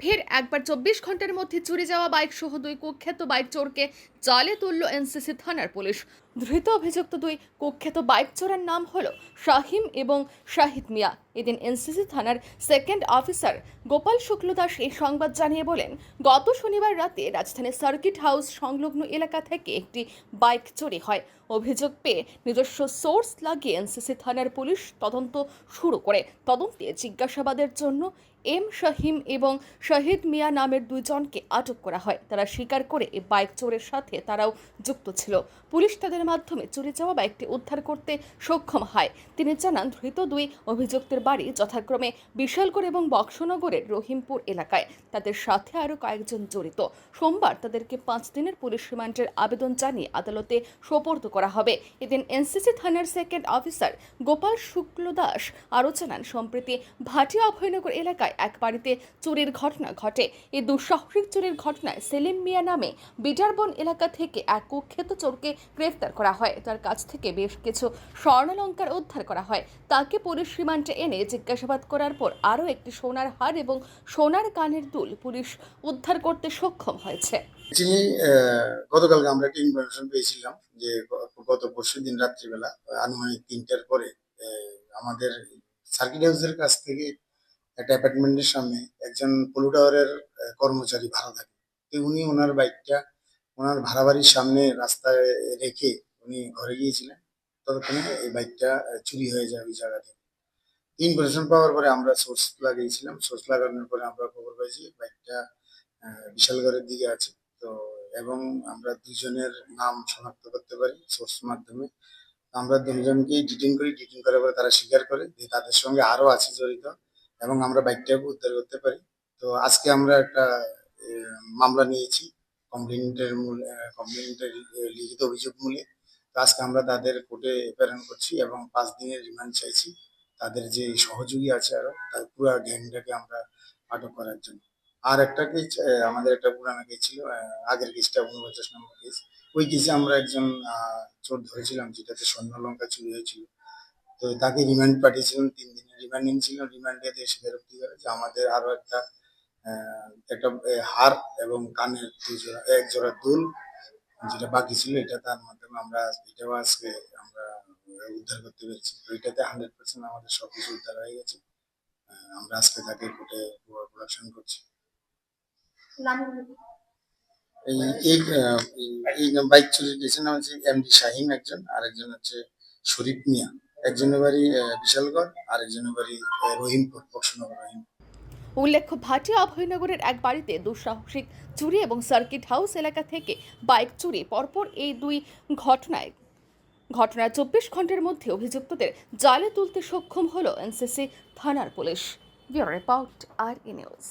ফের একবার চব্বিশ ঘণ্টার মধ্যে চুরি যাওয়া বাইক সহ দুই কুখ্যাত বাইক চোরকে জালে তুলল এনসিসি থানার পুলিশ। ধৃত অভিযুক্ত দুই কুখ্যাত বাইক চোরের নাম হল শাহিম এবং শাহিদ মিয়া। এদিন এনসিসি থানার সেকেন্ড অফিসার গোপাল শুক্লদাস এই সংবাদ জানিয়ে বলেন, গত শনিবার রাতে রাজধানীর সার্কিট হাউস সংলগ্ন এলাকা থেকে একটি বাইক চুরি হয়। অভিযোগ পেয়ে নিজস্ব সোর্স লাগিয়ে এনসিসি থানার পুলিশ তদন্ত শুরু করে। তদন্তে জিজ্ঞাসাবাদের জন্য এম শাহিম এবং শাহিদ মিয়া নামের দুইজনকে আটক করা হয়। তারা স্বীকার করে এই বাইক চোরের সাথে তারাও যুক্ত ছিল। পুলিশ তাদের মাধ্যমে চুরি যাওয়া বাইকটি উদ্ধার করতে সক্ষম হয়। তিনি জানান, ধৃত দুই অভিযুক্তের বাড়ি যথাক্রমে বিশালগড় এবং বক্সনগরের রহিমপুর এলাকায়। তাদের সাথে আরও কয়েকজন জড়িত। সোমবার তাদেরকে পাঁচ দিনের পুলিশ রিমান্ডের আবেদন জানিয়ে আদালতে সোপর্দ করা হবে। এদিন এনসিসি থানার সেকেন্ড অফিসার গোপাল শুক্ল দাস আরও জানান, সম্প্রতি ভাটিয়া অভয়নগর এলাকায় এক বাড়িতে চুরির ঘটনা ঘটে। এই দুঃসাহসিক চুরির ঘটনায় সেলিম মিয়া নামে বিটারবন এলাকা থেকে এক কুখ্যাত চোরকে গ্রেফতার করা হয়। তার কাছ থেকে বেশ কিছু স্বর্ণালঙ্কার উদ্ধার করা হয়। তাকে পুলিশ রিমান্ডে এনে জিজ্ঞাসাবাদ করার পর আরও একটি সোনার হার এবং সোনার কানের দুল পুলিশ উদ্ধার করতে সক্ষম হয়েছে। অ্যাকচুয়ালি গতকালকে আমরা একটা ইনফরমেশন পেয়েছিলাম যে গত পরশু দিন রাত্রিবেলা আনুমানিক তিনটার পরে আমাদের সার্কিট হাউসের কাছ থেকে একটা অ্যাপার্টমেন্টের সামনে একজন পলু টাওয়ারের আহ, কর্মচারী ভাড়া থাকে। তো উনি ওনার বাইকটা ওনার ভাড়া বাড়ির সামনে রাস্তায় রেখে উনি ঘরে গিয়েছিলেন। ততক্ষণে এই বাইকটা চুরি হয়ে যায় ওই জায়গা থেকে। ইনফরমেশন পাওয়ার পরে আমরা সোর্স লাগিয়েছিলাম। সোর্স লাগানোর পরে আমরা খবর পাইছি, বাইকটা বিশালগড়ের দিকে আছে। তো, এবং আমরা দুজনের নাম শনাক্ত করতে পারি সোর্স মাধ্যমে। আমরা দুজনকেই ডিটেন করি ডিটেন করার পরে তারা স্বীকার করে যে তাদের সঙ্গে আরও আছে জড়িত এবং আমরা বাইকটাকে উদ্ধার করতে পারি। তো আজকে আমরা একটা মামলা নিয়েছি কমপ্লেন্টের মূল কমপ্লেন্টের লিখিত অভিযোগ মূলে। তো আজকে আমরা তাদের কোর্টে প্রেরণ করছি এবং পাঁচ দিনের রিমান্ড চাইছি। তাদের যে সহযোগী আছে আরও, তার পুরো গ্যাংটাকে আমরা আটক করার জন্য। আর একটা কেস আমাদের একটা পুরানো কেস ছিল আগের কেসটা উনপঞ্চাশ নম্বর কেস ওই কেসে আমরা একজন চোর ধরেছিলাম, যেটাতে স্বর্ণ লঙ্কা চুরি হয়েছিল। তো তাকে রিমান্ড পাঠিয়েছিলাম, তিন দিনের রিমান্ড নিয়েছিলাম রিমান্ডে এসে স্বীকারোক্তি করে যে আমাদের আরও একটা একটা হার এবং কানের দুই জোড়া, এক জোড়া দুল, যেটা বাকি ছিল, এটা তার মাধ্যমে আমরা, এটাও আজকে আমরা উদ্ধার করতে পেরেছি তো এটাতে হান্ড্রেড পার্সেন্ট আমাদের সবকিছু উদ্ধার হয়ে গেছে। আমরা আজকে তাকে কোর্টে প্রোডাকশন করছি। এই বাইক চুরি গেছে নাম হচ্ছে এমডি শাহিন একজন আর একজন হচ্ছে শরীফ মিয়া। একজনের বাড়ি বিশালগড় আর একজনের বাড়ি রহিমপুর বক্সনগর রহিম উল্লেখ্য ভাটিয়া অভয়নগরের এক বাড়িতে দুঃসাহসিক চুরি এবং সার্কিট হাউস এলাকা থেকে বাইক চুরি। পরপর এই দুই ঘটনায় ঘটনার চব্বিশ ঘণ্টার মধ্যে অভিযুক্তদের জালে তুলতে সক্ষম হল এনসিসি থানার police. Report R E news.